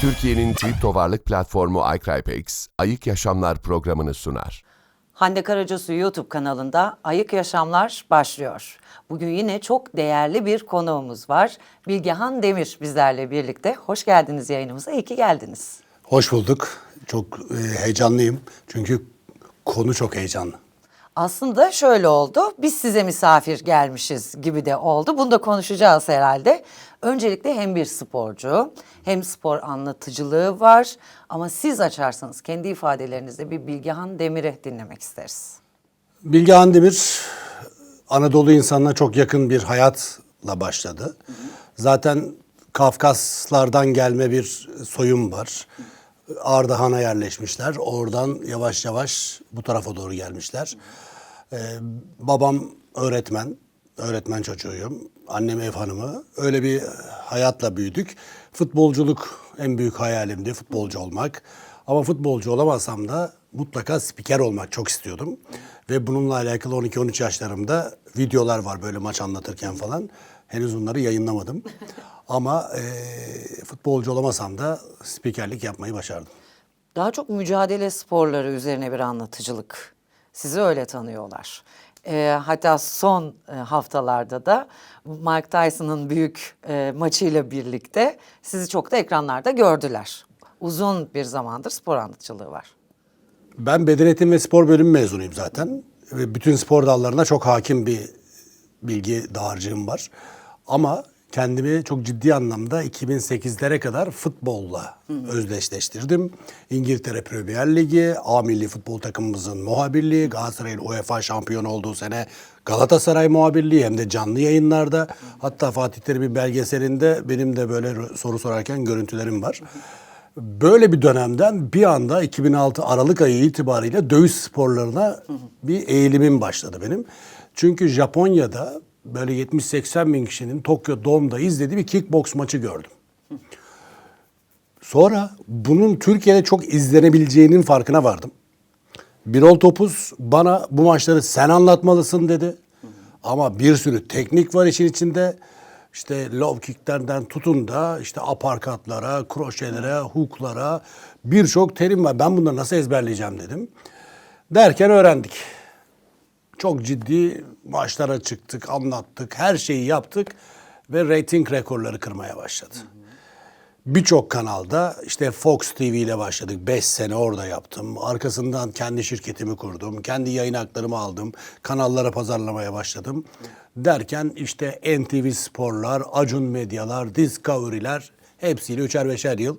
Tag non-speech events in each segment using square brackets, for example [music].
Türkiye'nin kripto varlık platformu iCrypex, Ayık Yaşamlar programını sunar. Hande Karacasu YouTube kanalında Ayık Yaşamlar başlıyor. Bugün yine çok değerli bir konuğumuz var. Bilgehan Demir bizlerle birlikte. Hoş geldiniz yayınımıza. İyi ki geldiniz. Hoş bulduk. Çok e, heyecanlıyım. Çünkü konu çok heyecanlı. Aslında şöyle oldu. Biz size misafir gelmişiz gibi de oldu. Bunu da konuşacağız herhalde. Öncelikle hem bir sporcu hem spor anlatıcılığı var. Ama siz açarsanız kendi ifadelerinizle bir Bilgehan Demir'i dinlemek isteriz. Bilge Andemir Anadolu insanına çok yakın bir hayatla başladı. Zaten Kafkaslardan gelme bir soyum var. Ardahan'a yerleşmişler. Oradan yavaş yavaş bu tarafa doğru gelmişler. Ee, babam öğretmen, öğretmen çocuğuyum. Annem ev hanımı. Öyle bir hayatla büyüdük. Futbolculuk en büyük hayalimdi, futbolcu olmak. Ama futbolcu olamasam da mutlaka spiker olmak çok istiyordum. Ve bununla alakalı 12-13 yaşlarımda videolar var böyle maç anlatırken falan. Henüz bunları yayınlamadım. Ama eee, futbolcu olamasam da spikerlik yapmayı başardım. Daha çok mücadele sporları üzerine bir anlatıcılık. Sizi öyle tanıyorlar. Ee, hatta son e, haftalarda da Mike Tyson'ın büyük e, maçıyla birlikte sizi çok da ekranlarda gördüler. Uzun bir zamandır spor anlatıcılığı var. Ben beden eğitimi ve spor bölümü mezunuyum zaten. Ve bütün spor dallarına çok hakim bir bilgi dağarcığım var. Ama kendimi çok ciddi anlamda 2008'lere kadar futbolla özdeşleştirdim. İngiltere Premier Ligi, A milli futbol takımımızın muhabirliği, Galatasaray'ın UEFA şampiyonu olduğu sene Galatasaray muhabirliği hem de canlı yayınlarda. Hatta Fatih Terim'in belgeselinde benim de böyle soru sorarken görüntülerim var. Böyle bir dönemden bir anda 2006 Aralık ayı itibariyle dövüş sporlarına bir eğilimim başladı benim. Çünkü Japonya'da böyle 70-80 bin kişinin Tokyo Dome'da izlediği bir kickbox maçı gördüm. Sonra bunun Türkiye'de çok izlenebileceğinin farkına vardım. Birol Topuz bana bu maçları sen anlatmalısın dedi. Ama bir sürü teknik var işin içinde. İşte low kicklerden tutun da işte aparkatlara, kroşelere, hooklara birçok terim var. Ben bunları nasıl ezberleyeceğim dedim. Derken öğrendik. Çok ciddi maçlara çıktık, anlattık, her şeyi yaptık ve rating rekorları kırmaya başladı. Birçok kanalda işte Fox TV ile başladık. 5 sene orada yaptım. Arkasından kendi şirketimi kurdum. Kendi yayın haklarımı aldım. Kanallara pazarlamaya başladım. Derken işte NTV Sporlar, Acun Medyalar, Discovery'ler hepsiyle üçer beşer yıl.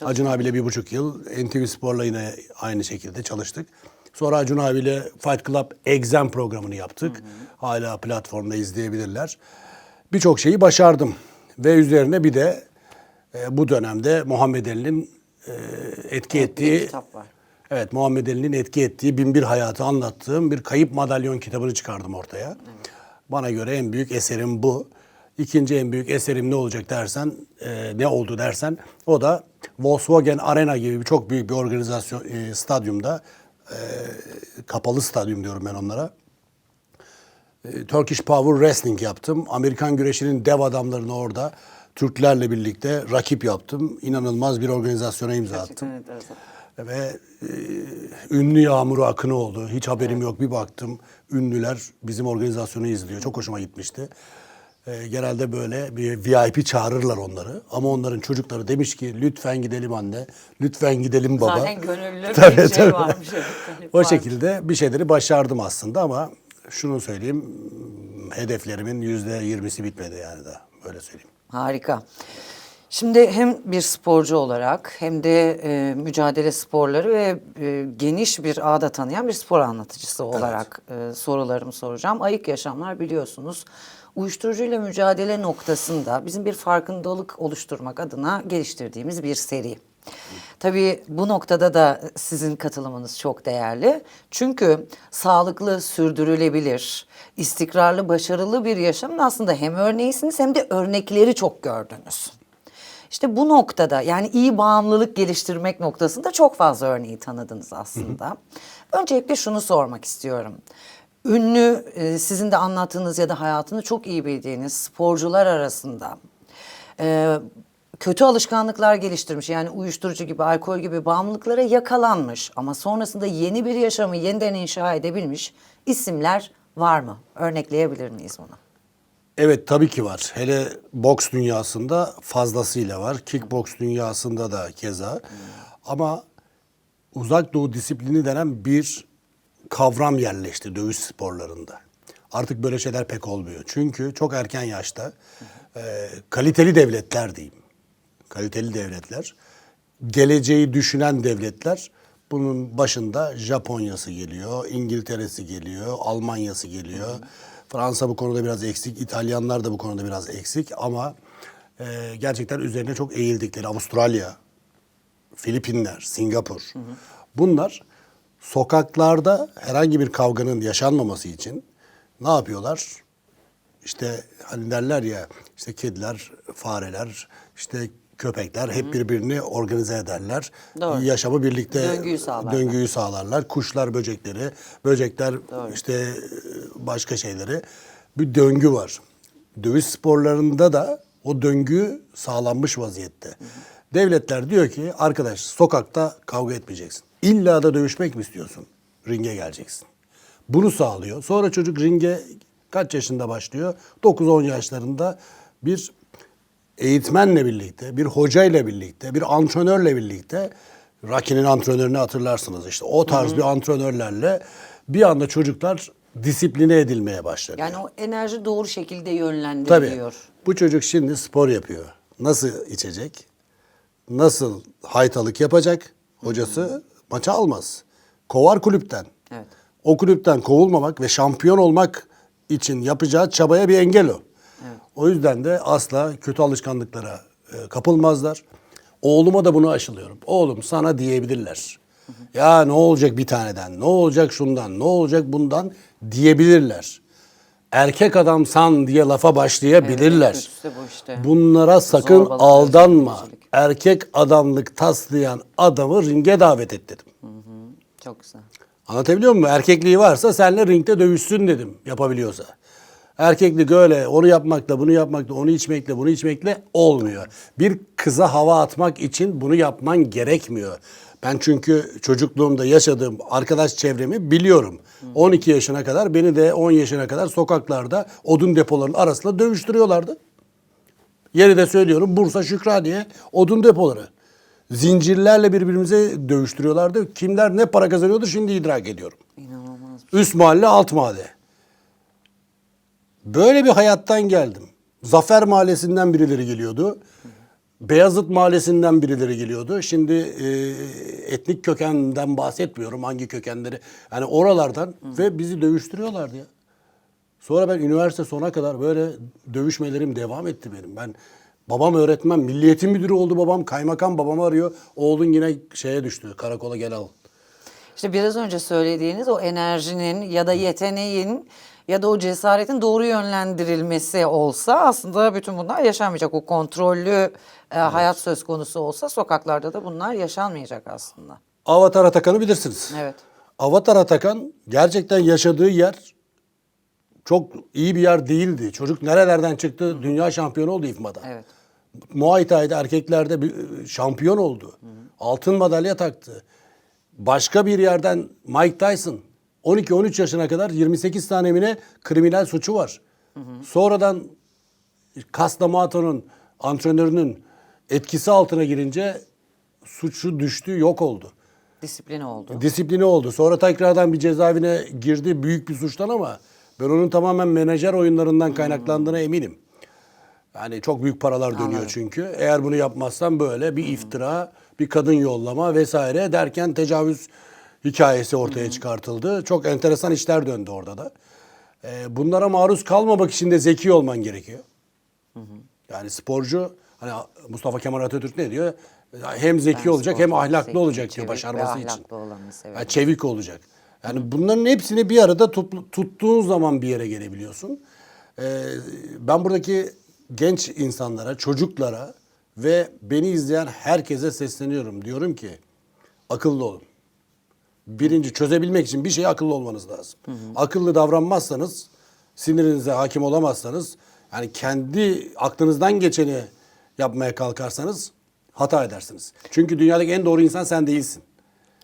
Acun abiyle bir buçuk yıl. NTV Spor'la yine aynı şekilde çalıştık. Sonra Acun abiyle Fight Club Exam programını yaptık. Hala platformda izleyebilirler. Birçok şeyi başardım. Ve üzerine bir de e, bu dönemde Muhammed Ali'nin e, etki Bir ettiği kitap var. Evet Muhammed Ali'nin etki ettiği Binbir Hayatı anlattığım bir kayıp madalyon kitabını çıkardım ortaya. Bana göre en büyük eserim bu. İkinci en büyük eserim ne olacak dersen, e, ne oldu dersen o da Volkswagen Arena gibi çok büyük bir organizasyon e, stadyumda e, kapalı stadyum diyorum ben onlara. E, Turkish Power Wrestling yaptım. Amerikan güreşinin dev adamlarını orada Türklerle birlikte rakip yaptım. İnanılmaz bir organizasyona imza attım. Evet, evet. Ve e, ünlü yağmuru akını oldu. Hiç haberim yok. Bir baktım ünlüler bizim organizasyonu izliyor. Çok hoşuma gitmişti. E, genelde böyle bir VIP çağırırlar onları. Ama onların çocukları demiş ki lütfen gidelim anne, lütfen gidelim baba. Zaten gönüllü Tabii, bir şey tabii. varmış. evet, O varmış. şekilde bir şeyleri başardım aslında ama şunu söyleyeyim, hedeflerimin yüzde yirmisi bitmedi yani da. Böyle söyleyeyim. Harika. Şimdi hem bir sporcu olarak hem de e, mücadele sporları ve e, geniş bir ağda tanıyan bir spor anlatıcısı olarak e, sorularımı soracağım. Ayık Yaşamlar biliyorsunuz uyuşturucuyla mücadele noktasında bizim bir farkındalık oluşturmak adına geliştirdiğimiz bir seri. Tabii bu noktada da sizin katılımınız çok değerli. Çünkü sağlıklı, sürdürülebilir, istikrarlı, başarılı bir yaşamın aslında hem örneğisiniz hem de örnekleri çok gördünüz. İşte bu noktada yani iyi bağımlılık geliştirmek noktasında çok fazla örneği tanıdınız aslında. Öncelikle şunu sormak istiyorum. Ünlü e, sizin de anlattığınız ya da hayatını çok iyi bildiğiniz sporcular arasında e, kötü alışkanlıklar geliştirmiş. Yani uyuşturucu gibi, alkol gibi bağımlılıklara yakalanmış. Ama sonrasında yeni bir yaşamı yeniden inşa edebilmiş isimler var mı? Örnekleyebilir miyiz bunu? Evet tabii ki var. Hele boks dünyasında fazlasıyla var. Kickboks dünyasında da keza. Ama uzak doğu disiplini denen bir kavram yerleşti dövüş sporlarında. Artık böyle şeyler pek olmuyor. Çünkü çok erken yaşta e, kaliteli devletler diyeyim. Kaliteli devletler, geleceği düşünen devletler bunun başında Japonya'sı geliyor, İngiltere'si geliyor, Almanya'sı geliyor. Fransa bu konuda biraz eksik, İtalyanlar da bu konuda biraz eksik ama e, gerçekten üzerine çok eğildikleri Avustralya, Filipinler, Singapur. Bunlar sokaklarda herhangi bir kavganın yaşanmaması için ne yapıyorlar? İşte hani derler ya işte kediler, fareler, işte köpekler hep birbirini organize ederler. Doğru. Yaşamı birlikte Döngüyü sağlarlar. döngüyü sağlarlar. Kuşlar, böcekleri, böcekler işte e, başka şeyleri. Bir döngü var. Dövüş sporlarında da o döngü sağlanmış vaziyette. Devletler diyor ki arkadaş sokakta kavga etmeyeceksin. İlla da dövüşmek mi istiyorsun? Ringe geleceksin. Bunu sağlıyor. Sonra çocuk ringe kaç yaşında başlıyor? 9-10 yaşlarında bir eğitmenle birlikte, bir hocayla birlikte, bir antrenörle birlikte Rocky'nin antrenörünü hatırlarsınız işte. O tarz bir antrenörlerle bir anda çocuklar disipline edilmeye başladı. Yani o enerji doğru şekilde Tabii. yönlendiriliyor. Bu çocuk şimdi spor yapıyor. Nasıl içecek? Nasıl haytalık yapacak? Hocası maça almaz. Kovar kulüpten. Evet. O kulüpten kovulmamak ve şampiyon olmak için yapacağı çabaya bir engel o. O yüzden de asla kötü alışkanlıklara e, kapılmazlar. Oğluma da bunu aşılıyorum. Oğlum sana diyebilirler. Ya ne olacak bir taneden, ne olacak şundan, ne olacak bundan diyebilirler. Erkek adamsan diye lafa başlayabilirler. Evet, bu işte. Bunlara sakın Zorbalık, aldanma. özgürlük. Erkek adamlık taslayan adamı ringe davet et dedim. Çok güzel. Anlatabiliyor muyum? Erkekliği varsa seninle ringde dövüşsün dedim yapabiliyorsa. Erkeklik öyle onu yapmakla bunu yapmakla onu içmekle bunu içmekle olmuyor. Bir kıza hava atmak için bunu yapman gerekmiyor. Ben çünkü çocukluğumda yaşadığım arkadaş çevremi biliyorum. 12 yaşına kadar beni de 10 yaşına kadar sokaklarda odun depolarının arasında dövüştürüyorlardı. Yeri de söylüyorum Bursa Şükraniye odun depoları. Zincirlerle birbirimize dövüştürüyorlardı. Kimler ne para kazanıyordu şimdi idrak ediyorum. İnanılmaz. Üst mahalle alt mahalle. Böyle bir hayattan geldim. Zafer Mahallesi'nden birileri geliyordu. Beyazıt Mahallesi'nden birileri geliyordu. Şimdi e, etnik kökenden bahsetmiyorum hangi kökenleri. Yani oralardan ve bizi dövüştürüyorlardı ya. Sonra ben üniversite sona kadar böyle dövüşmelerim devam etti benim. Ben babam öğretmen, milliyetin müdürü oldu babam, kaymakam babamı arıyor. Oğlun yine şeye düştü, karakola gel al. İşte biraz önce söylediğiniz o enerjinin ya da yeteneğin ya da o cesaretin doğru yönlendirilmesi olsa aslında bütün bunlar yaşanmayacak. O kontrollü e, hayat söz konusu olsa sokaklarda da bunlar yaşanmayacak aslında. Avatar Atakan'ı bilirsiniz. Evet. Avatar Atakan gerçekten yaşadığı yer çok iyi bir yer değildi. Çocuk nerelerden çıktı? Dünya şampiyonu oldu İFMA'da. Evet. Muay Thai'de erkeklerde bir e, şampiyon oldu. Altın madalya taktı. Başka bir yerden Mike Tyson 12-13 yaşına kadar 28 tane mi ne kriminal suçu var. Sonradan Kastamato'nun antrenörünün etkisi altına girince suçu düştü, yok oldu. Disiplin oldu. Disipline oldu. Sonra tekrardan bir cezaevine girdi büyük bir suçtan ama ben onun tamamen menajer oyunlarından kaynaklandığına eminim. Yani çok büyük paralar dönüyor Anladım. çünkü. Eğer bunu yapmazsan böyle bir iftira, bir kadın yollama vesaire derken tecavüz hikayesi ortaya çıkartıldı. Çok enteresan işler döndü orada da. Ee, bunlara maruz kalmamak için de zeki olman gerekiyor. Yani sporcu hani Mustafa Kemal Atatürk ne diyor? Hem zeki Ben olacak hem ahlaklı zeki, olacak diyor başarması için. Yani çevik olacak. Yani bunların hepsini bir arada tut- tuttuğun zaman bir yere gelebiliyorsun. Ee, ben buradaki genç insanlara, çocuklara ve beni izleyen herkese sesleniyorum. Diyorum ki akıllı olun. Birinci çözebilmek için bir şeye akıllı olmanız lazım. Akıllı davranmazsanız, sinirinize hakim olamazsanız, yani kendi aklınızdan geçeni yapmaya kalkarsanız hata edersiniz. Çünkü dünyadaki en doğru insan sen değilsin.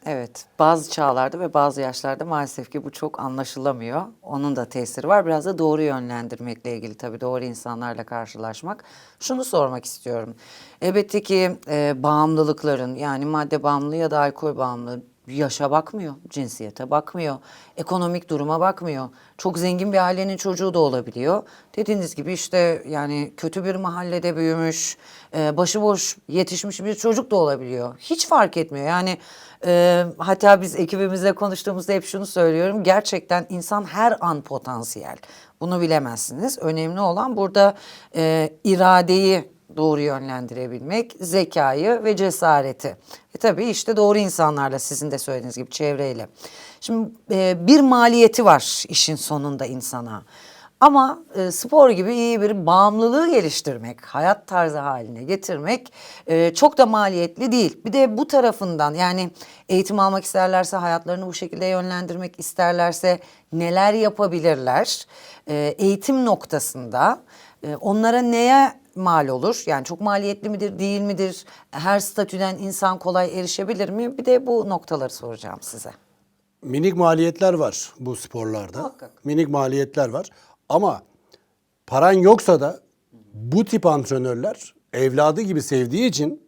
Evet, bazı çağlarda ve bazı yaşlarda maalesef ki bu çok anlaşılamıyor. Onun da tesiri var. Biraz da doğru yönlendirmekle ilgili tabii doğru insanlarla karşılaşmak. Şunu sormak istiyorum. Elbette ki e, bağımlılıkların yani madde bağımlılığı ya da alkol bağımlılığı yaşa bakmıyor, cinsiyete bakmıyor, ekonomik duruma bakmıyor. Çok zengin bir ailenin çocuğu da olabiliyor. Dediğiniz gibi işte yani kötü bir mahallede büyümüş, e, başıboş yetişmiş bir çocuk da olabiliyor. Hiç fark etmiyor. Yani e, hatta biz ekibimizle konuştuğumuzda hep şunu söylüyorum. Gerçekten insan her an potansiyel. Bunu bilemezsiniz. Önemli olan burada e, iradeyi doğru yönlendirebilmek, zekayı ve cesareti. E tabii işte doğru insanlarla sizin de söylediğiniz gibi çevreyle. Şimdi e, bir maliyeti var işin sonunda insana. Ama e, spor gibi iyi bir bağımlılığı geliştirmek, hayat tarzı haline getirmek e, çok da maliyetli değil. Bir de bu tarafından yani eğitim almak isterlerse, hayatlarını bu şekilde yönlendirmek isterlerse neler yapabilirler? E, eğitim noktasında e, onlara neye mal olur? Yani çok maliyetli midir, değil midir? Her statüden insan kolay erişebilir mi? Bir de bu noktaları soracağım size. Minik maliyetler var bu sporlarda. Muhakkak. Minik maliyetler var. Ama paran yoksa da bu tip antrenörler evladı gibi sevdiği için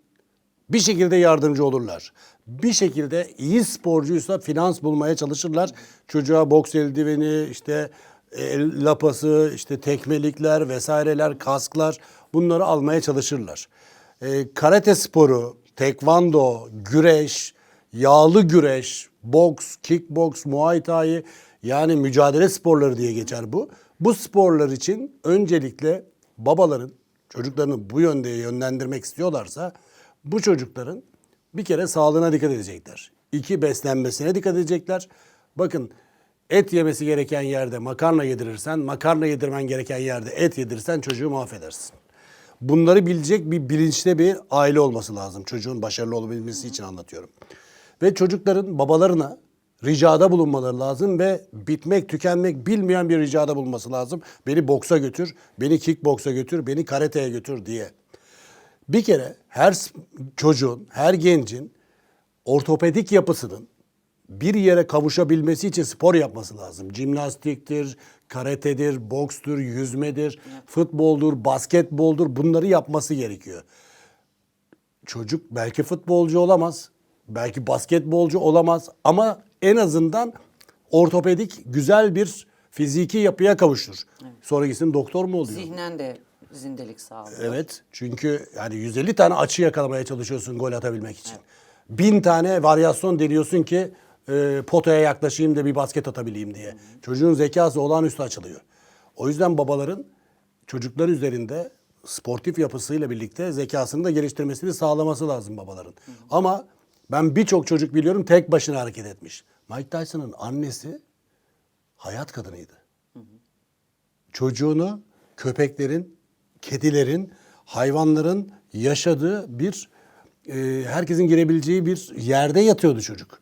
bir şekilde yardımcı olurlar. Bir şekilde iyi sporcuysa finans bulmaya çalışırlar. Çocuğa boks eldiveni, işte el lapası, işte tekmelikler vesaireler, kasklar bunları almaya çalışırlar. Ee, karate sporu, tekvando, güreş, yağlı güreş, boks, kickboks, muay thai yani mücadele sporları diye geçer bu. Bu sporlar için öncelikle babaların çocuklarını bu yönde yönlendirmek istiyorlarsa bu çocukların bir kere sağlığına dikkat edecekler. İki beslenmesine dikkat edecekler. Bakın et yemesi gereken yerde makarna yedirirsen, makarna yedirmen gereken yerde et yedirirsen çocuğu mahvedersin. Bunları bilecek bir bilinçli bir aile olması lazım. Çocuğun başarılı olabilmesi için anlatıyorum. Ve çocukların babalarına ricada bulunmaları lazım ve bitmek, tükenmek bilmeyen bir ricada bulunması lazım. Beni boksa götür, beni kickboksa götür, beni karateye götür diye. Bir kere her çocuğun, her gencin ortopedik yapısının bir yere kavuşabilmesi için spor yapması lazım. Jimnastiktir, karatedir, bokstur, yüzmedir, futboldur, basketboldur bunları yapması gerekiyor. Çocuk belki futbolcu olamaz, belki basketbolcu olamaz ama en azından ortopedik güzel bir fiziki yapıya kavuşur. Sonra gitsin doktor mu oluyor? Zihnen de zindelik sağlıyor. Evet. Çünkü yani 150 tane açı yakalamaya çalışıyorsun gol atabilmek için. Bin tane varyasyon deniyorsun ki e, potaya yaklaşayım da bir basket atabileyim diye. Çocuğun zekası olağanüstü açılıyor. O yüzden babaların çocuklar üzerinde sportif yapısıyla birlikte zekasını da geliştirmesini sağlaması lazım babaların. Ama ben birçok çocuk biliyorum tek başına hareket etmiş. Mike Tyson'ın annesi hayat kadınıydı çocuğunu köpeklerin, kedilerin, hayvanların yaşadığı bir e, herkesin girebileceği bir yerde yatıyordu çocuk.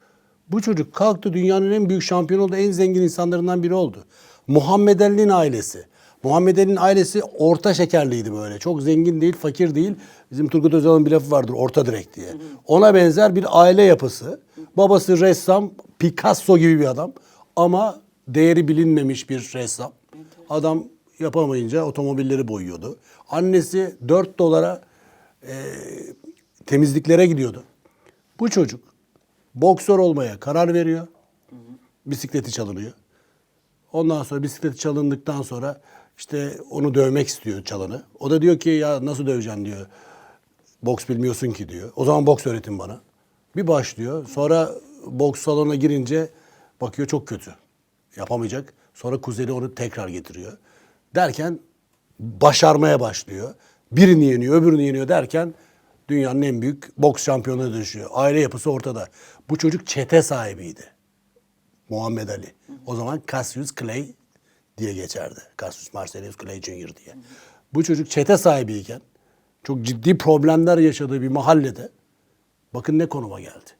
Bu çocuk kalktı dünyanın en büyük şampiyonu oldu, en zengin insanlarından biri oldu. Muhammed Ali'nin ailesi. Muhammed Ali'nin ailesi orta şekerliydi böyle. Çok zengin değil, fakir değil. Bizim Turgut Özal'ın bir lafı vardır, orta direk diye. Ona benzer bir aile yapısı. Babası ressam, Picasso gibi bir adam. Ama değeri bilinmemiş bir ressam. Adam yapamayınca otomobilleri boyuyordu. Annesi 4 dolara e, temizliklere gidiyordu. Bu çocuk boksör olmaya karar veriyor. Bisikleti çalınıyor. Ondan sonra bisikleti çalındıktan sonra işte onu dövmek istiyor çalanı. O da diyor ki ya nasıl döveceksin diyor. Boks bilmiyorsun ki diyor. O zaman boks öğretin bana. Bir başlıyor. Sonra boks salonuna girince bakıyor çok kötü. Yapamayacak. Sonra kuzeni onu tekrar getiriyor. Derken başarmaya başlıyor. Birini yeniyor, öbürünü yeniyor derken dünyanın en büyük boks şampiyonuna dönüşüyor. Aile yapısı ortada. Bu çocuk çete sahibiydi. Muhammed Ali. O zaman Cassius Clay diye geçerdi. Cassius Marcellus Clay Jr. diye. Bu çocuk çete sahibiyken çok ciddi problemler yaşadığı bir mahallede bakın ne konuma geldi.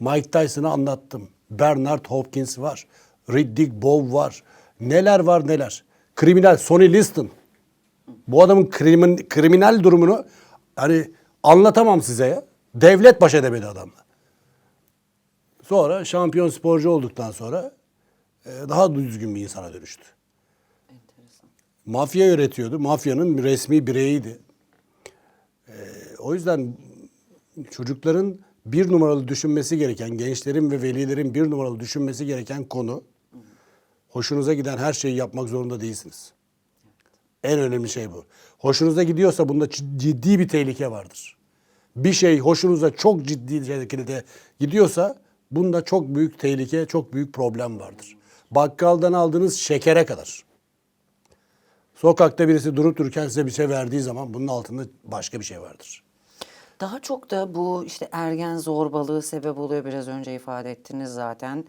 Mike Tyson'ı anlattım. Bernard Hopkins var. Riddick Bowe var. Neler var neler. Kriminal Sonny Liston. Bu adamın krimin, kriminal durumunu hani anlatamam size ya. Devlet baş edemedi adamla. Sonra şampiyon sporcu olduktan sonra e, daha düzgün bir insana dönüştü. Mafya yönetiyordu. Mafyanın resmi bireyiydi. E, o yüzden çocukların bir numaralı düşünmesi gereken, gençlerin ve velilerin bir numaralı düşünmesi gereken konu hoşunuza giden her şeyi yapmak zorunda değilsiniz. En önemli şey bu. Hoşunuza gidiyorsa bunda ciddi bir tehlike vardır. Bir şey hoşunuza çok ciddi şekilde gidiyorsa bunda çok büyük tehlike, çok büyük problem vardır. Bakkaldan aldığınız şekere kadar. Sokakta birisi durup dururken size bir şey verdiği zaman bunun altında başka bir şey vardır. Daha çok da bu işte ergen zorbalığı sebep oluyor. Biraz önce ifade ettiniz zaten.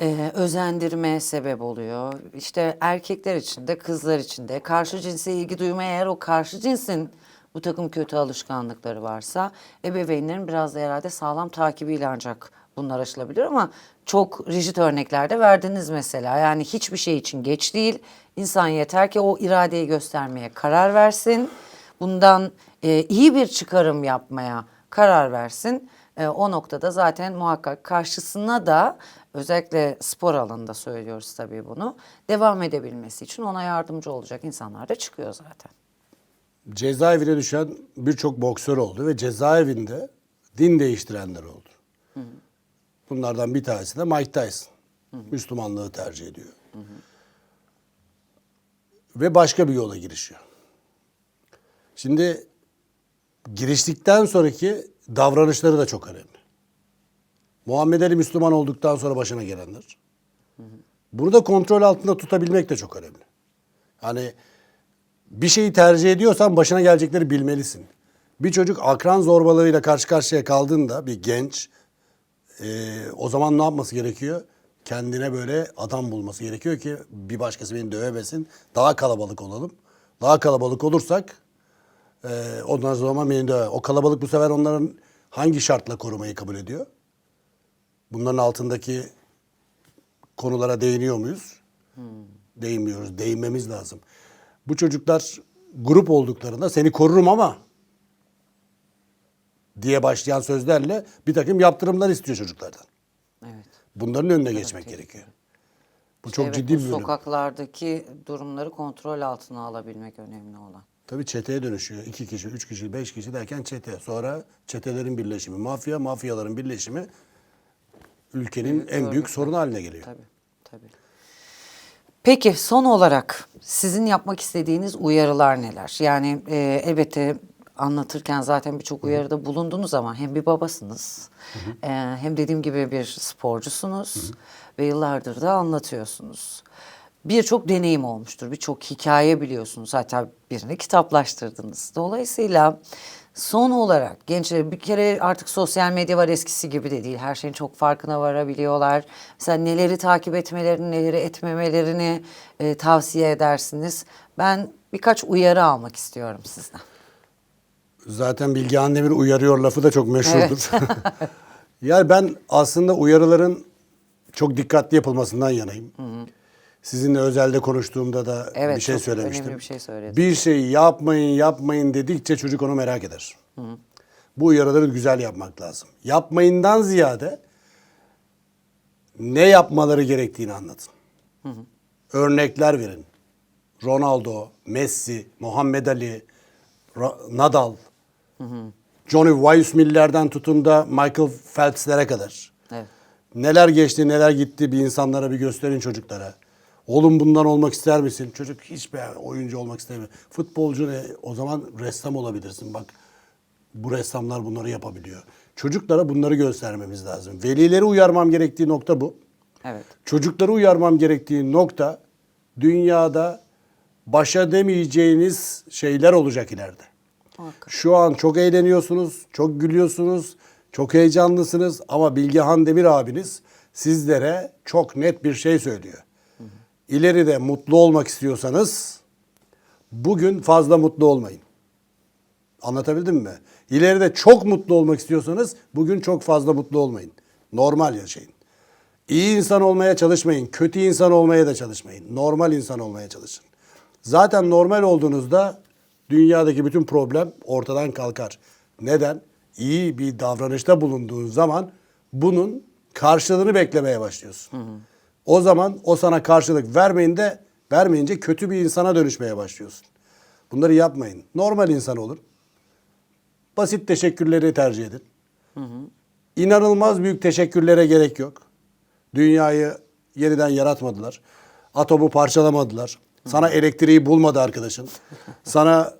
Ee, özendirme sebep oluyor. İşte erkekler için de kızlar için de karşı cinse ilgi duymaya eğer o karşı cinsin bu takım kötü alışkanlıkları varsa ebeveynlerin biraz da herhalde sağlam takibiyle ancak bunlar aşılabilir ama çok rigid örneklerde verdiniz mesela. Yani hiçbir şey için geç değil. İnsan yeter ki o iradeyi göstermeye karar versin bundan e, iyi bir çıkarım yapmaya karar versin. E, o noktada zaten muhakkak karşısına da özellikle spor alanında söylüyoruz tabii bunu. Devam edebilmesi için ona yardımcı olacak insanlar da çıkıyor zaten. cezaevine düşen birçok boksör oldu ve cezaevinde din değiştirenler oldu. Bunlardan bir tanesi de Mike Tyson. Müslümanlığı tercih ediyor. Ve başka bir yola girişiyor. Şimdi giriştikten sonraki davranışları da çok önemli. Muhammed Ali Müslüman olduktan sonra başına gelenler. Bunu da kontrol altında tutabilmek de çok önemli. Hani bir şeyi tercih ediyorsan başına gelecekleri bilmelisin. Bir çocuk akran zorbalığıyla karşı karşıya kaldığında bir genç e, o zaman ne yapması gerekiyor? Kendine böyle adam bulması gerekiyor ki bir başkası beni dövemesin. Daha kalabalık olalım. Daha kalabalık olursak e, ondan sonra döve. O kalabalık bu sefer onların hangi şartla korumayı kabul ediyor? Bunların altındaki konulara değiniyor muyuz? Değinmiyoruz. Değinmemiz lazım. Bu çocuklar grup olduklarında seni korurum ama diye başlayan sözlerle bir takım yaptırımlar istiyor çocuklardan. Evet. Bunların önüne geçmek gerekiyor. Bu çok Evet, ciddi bir bölüm. Sokaklardaki durumları kontrol altına alabilmek önemli olan. Tabii çeteye dönüşüyor. İki kişi, üç kişi, beş kişi derken çete. Sonra çetelerin birleşimi, mafya, mafyaların birleşimi ülkenin en büyük sorunu haline geliyor. Tabii, tabii. Peki son olarak sizin yapmak istediğiniz uyarılar neler? Yani e, elbette anlatırken zaten birçok uyarıda bulundunuz ama hem bir babasınız e, hem dediğim gibi bir sporcusunuz ve yıllardır da anlatıyorsunuz. Birçok deneyim olmuştur, birçok hikaye biliyorsunuz. Hatta birini kitaplaştırdınız. Dolayısıyla son olarak gençler bir kere artık sosyal medya var eskisi gibi de değil. Her şeyin çok farkına varabiliyorlar. Mesela neleri takip etmelerini, neleri etmemelerini e, tavsiye edersiniz. Ben birkaç uyarı almak istiyorum sizden. Zaten Bilgehan Demir uyarıyor lafı da çok meşhurdur. [laughs] [laughs] yani ben aslında uyarıların çok dikkatli yapılmasından yanayım. Sizinle özelde konuştuğumda da Evet, bir şey çok söylemiştim. önemli bir şey söyledin. Bir şeyi yapmayın yapmayın dedikçe çocuk onu merak eder. Bu uyarıları güzel yapmak lazım. Yapmayından ziyade ne yapmaları gerektiğini anlatın. Örnekler verin. Ronaldo, Messi, Muhammed Ali, Ra- Nadal, Johnny Weissmiller'den tutun da Michael Phelps'lere kadar. Evet. Neler geçti, neler gitti bir insanlara bir gösterin çocuklara. Oğlum bundan olmak ister misin? Çocuk hiç be oyuncu olmak istemiyor. Futbolcu ne? O zaman ressam olabilirsin. Bak bu ressamlar bunları yapabiliyor. Çocuklara bunları göstermemiz lazım. Velileri uyarmam gerektiği nokta bu. Evet. Çocukları uyarmam gerektiği nokta dünyada başa demeyeceğiniz şeyler olacak ileride. Muhakkak. Şu an çok eğleniyorsunuz, çok gülüyorsunuz, çok heyecanlısınız ama Bilgehan Demir abiniz sizlere çok net bir şey söylüyor. İleride mutlu olmak istiyorsanız bugün fazla mutlu olmayın. Anlatabildim mi? İleride çok mutlu olmak istiyorsanız bugün çok fazla mutlu olmayın. Normal yaşayın. İyi insan olmaya çalışmayın. Kötü insan olmaya da çalışmayın. Normal insan olmaya çalışın. Zaten normal olduğunuzda dünyadaki bütün problem ortadan kalkar. Neden? İyi bir davranışta bulunduğun zaman bunun karşılığını beklemeye başlıyorsun. O zaman o sana karşılık vermeyince, vermeyince kötü bir insana dönüşmeye başlıyorsun. Bunları yapmayın. Normal insan olun. Basit teşekkürleri tercih edin. İnanılmaz büyük teşekkürlere gerek yok. Dünyayı yeniden yaratmadılar. Atomu parçalamadılar. Sana elektriği bulmadı arkadaşın. [laughs] Sana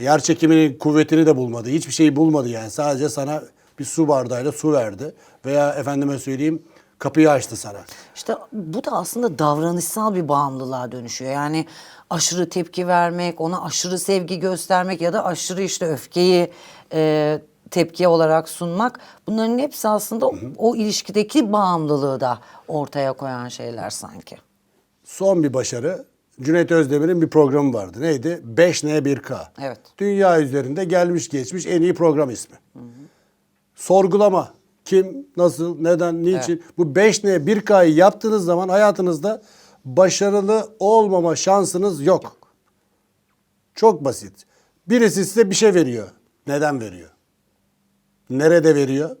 yer çekiminin kuvvetini de bulmadı. Hiçbir şeyi bulmadı yani. Sadece sana bir su bardağıyla su verdi. Veya efendime söyleyeyim kapıyı açtı sana. İşte bu da aslında davranışsal bir bağımlılığa dönüşüyor. Yani aşırı tepki vermek, ona aşırı sevgi göstermek ya da aşırı işte öfkeyi e, tepki olarak sunmak. Bunların hepsi aslında o, o ilişkideki bağımlılığı da ortaya koyan şeyler sanki. Son bir başarı. Cüneyt Özdemir'in bir programı vardı. Neydi? 5N 1K. Evet. Dünya üzerinde gelmiş geçmiş en iyi program ismi. Sorgulama. Kim, nasıl, neden, niçin? Bu 5N 1K'yı yaptığınız zaman hayatınızda başarılı olmama şansınız yok. Çok basit. Birisi size bir şey veriyor. Neden veriyor? Nerede veriyor?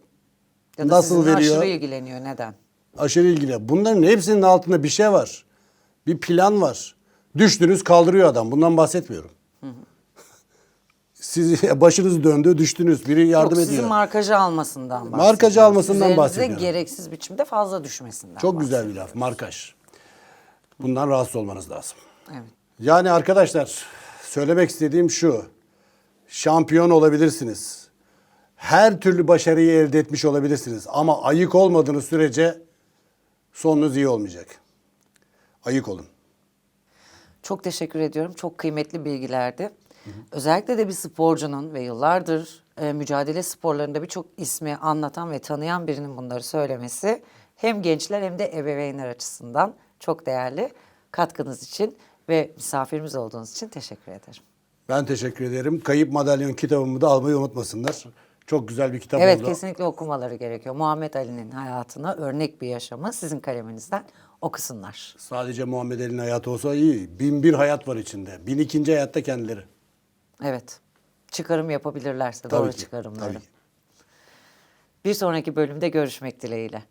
Ya da Nasıl veriyor? aşırı ilgileniyor. Neden? aşırı ilgili. Bunların hepsinin altında bir şey var. Bir plan var. Düştünüz kaldırıyor adam. Bundan bahsetmiyorum. Siz [laughs] başınız döndü, düştünüz. Biri yardım Yok, ediyor. sizin markajı almasından bahsediyorum. Markajı almasından Üzerinize bahsediyorum. gereksiz biçimde fazla düşmesinden Çok güzel bir laf. Markaj. Bundan rahatsız olmanız lazım. Evet. Yani arkadaşlar söylemek istediğim şu. Şampiyon olabilirsiniz. Her türlü başarıyı elde etmiş olabilirsiniz. Ama ayık olmadığınız sürece sonunuz iyi olmayacak. Ayık olun. Çok teşekkür ediyorum. Çok kıymetli bilgilerdi. Özellikle de bir sporcunun ve yıllardır e, mücadele sporlarında birçok ismi anlatan ve tanıyan birinin bunları söylemesi hem gençler hem de ebeveynler açısından çok değerli. Katkınız için ve misafirimiz olduğunuz için teşekkür ederim. Ben teşekkür ederim. Kayıp Madalyon kitabımı da almayı unutmasınlar. Çok güzel bir kitap Evet oldu. kesinlikle okumaları gerekiyor. Muhammed Ali'nin hayatına örnek bir yaşamı sizin kaleminizden okusunlar. Sadece Muhammed Ali'nin hayatı olsa iyi. Bin bir hayat var içinde. Bin ikinci hayatta kendileri. Evet. Çıkarım yapabilirlerse Tabii doğru ki, çıkarımları. tabii ki. Bir sonraki bölümde görüşmek dileğiyle.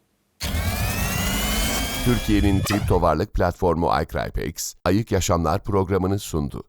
Türkiye'nin kripto varlık platformu iCrypex, Ayık Yaşamlar programını sundu.